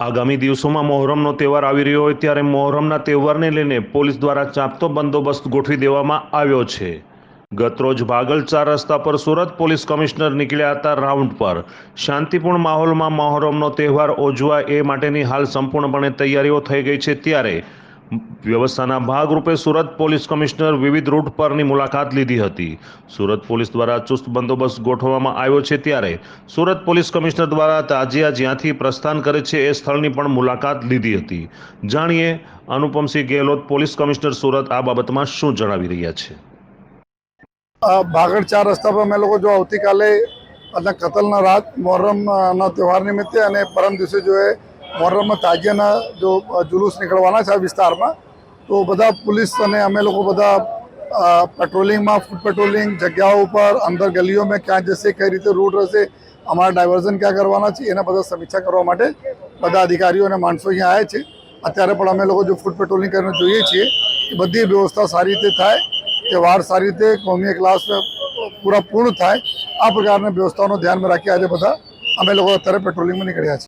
આગામી દિવસોમાં મોહરમનો તહેવાર આવી રહ્યો હોય ત્યારે મોહરમના તહેવારને લઈને પોલીસ દ્વારા ચાંપતો બંદોબસ્ત ગોઠવી દેવામાં આવ્યો છે. ગતરોજ ભાગલ ચાર રસ્તા પર સુરત પોલીસ કમિશનર નીકળ્યા હતા રાઉન્ડ પર. શાંતિપૂર્ણ માહોલમાં મોહરમનો તહેવાર ઉજવાય એ માટેની હાલ સંપૂર્ણપણે તૈયારીઓ થઈ ગઈ છે ત્યારે વ્યવસ્થાના ભાગરૂપે સુરત પોલીસ કમિશનર વિવિધ રૂટ પરની મુલાકાત લીધી હતી. સુરત પોલીસ દ્વારા ચુસ્ત બંદોબસ્ત ગોઠવવામાં આવ્યો છે ત્યારે સુરત પોલીસ કમિશનર દ્વારા તાજિયા જ્યાંથી પ્રસ્થાન કરે છે એ સ્થળની પણ મુલાકાત લીધી હતી. જાણીએ અનુપમસિંહ ગેહલોત, પોલીસ કમિશનર સુરત, આ બાબતમાં શું જણાવી રહ્યા છે? ભાગળ ચાર રસ્તા પર અમે લોકો જો આવતીકાલે અને કતલના રાત મોહર્રમના તહેવાર નિમિત્તે અને પરમ દિવસે જો એ મોહર્રમમાં તાજિયાના જો જુલુસ નીકળવાના છે આ વિસ્તારમાં, તો બધા પોલીસ અને અમે લોકો બધા પેટ્રોલિંગમાં, ફૂડ પેટ્રોલિંગ જગ્યાઓ ઉપર, અંદર ગલીઓમાં ક્યાં જશે, કઈ રીતે રૂટ રહેશે, અમારા ડાયવર્ઝન ક્યાં કરવાના છે, એના બધા સમીક્ષા કરવા માટે બધા અધિકારીઓ અને માણસો અહીંયા આવ્યા છે. અત્યારે પણ અમે લોકો જો ફૂડ પેટ્રોલિંગ કરીને જોઈએ છીએ, એ બધી વ્યવસ્થા સારી રીતે થાય તહેવાર સારી રીતે કોમી ક્લાસ પૂરા પૂર્ણ થાય, આ પ્રકારની વ્યવસ્થાઓનું ધ્યાનમાં રાખી આજે બધા અમે લોકો અત્યારે પેટ્રોલિંગમાં નીકળ્યા છીએ